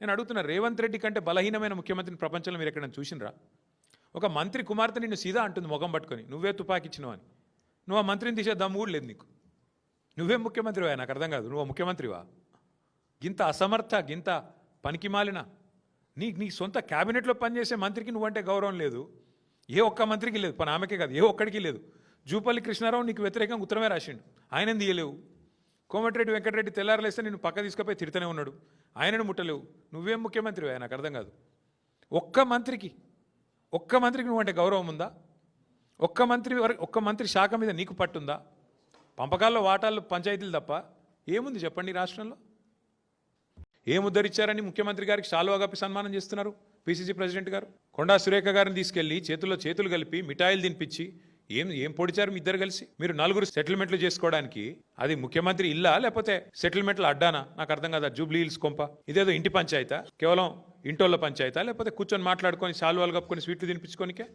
నేను అడుగుతున్నా రేవంత్ రెడ్డి కంటే బలహీనమైన ముఖ్యమంత్రిని ప్రపంచంలో మీరు ఎక్కడైనా చూసినరా ఒక మంత్రి కుమార్తె నిన్ను సీదా అంటుంది ముఖం పట్టుకొని నువ్వే తుపాకిచ్చినావు అని. నువ్వు ఆ మంత్రిని తీసే దమ్ము కూడా లేదు నీకు. నువ్వే ముఖ్యమంత్రివా నాకు అర్థం కాదు. నువ్వు ముఖ్యమంత్రివా? గింత అసమర్థ గింత పనికిమాలిన నీ నీ సొంత క్యాబినెట్లో పనిచేసే మంత్రికి నువ్వంటే గౌరవం లేదు. ఏ ఒక్క మంత్రికి లేదు. పని ఆమెకే కాదు. ఏ ఒక్కడికి లేదు. జూపల్లి కృష్ణారావు నీకు వ్యతిరేకంగా ఉత్తరమే రాసిండు. ఆయన తీయలేవు? కోమటిరెడ్డి వెంకటరెడ్డి తెల్లారలేస్తే నేను పక్క తీసుకుపోయి తిడుతూనే ఉన్నాడు. ఆయనను ముట్టలేవు. నువ్వేం ముఖ్యమంత్రి నాకు అర్థం కాదు. ఒక్క మంత్రికి ఒక్క మంత్రికి నువ్వంటే గౌరవం ఉందా? ఒక్క మంత్రి వరకు ఒక్క మంత్రి శాఖ మీద నీకు పట్టుందా? పంపకాల్లో వాటాలు పంచాయతీలు తప్ప ఏముంది చెప్పండి రాష్ట్రంలో? ఏముద్దరిచ్చారని ముఖ్యమంత్రి గారికి షాలువా కప్పి సన్మానం చేస్తున్నారు పిసిసి ప్రెసిడెంట్ గారు? కొండా సురేఖ గారిని తీసుకెళ్ళి చేతుల్లో చేతులు కలిపి మిఠాయిలు తినిపించి ఏం ఏం పొడిచారు మీ ఇద్దరు కలిసి? మీరు నలుగురు సెటిల్మెంట్లు చేసుకోవడానికి అది ముఖ్యమంత్రి ఇల్లా లేకపోతే సెటిల్మెంట్లు అడ్డానా? నాకు అర్థం కాదా జూబ్లీ హిల్స్ కొంప. ఇదేదో ఇంటి పంచాయతా? కేవలం ఇంటోళ్ళ పంచాయతా? లేకపోతే కూర్చొని మాట్లాడుకొని సాల్వాలు కప్పుకొని స్వీట్లు తినిపించుకోనికే?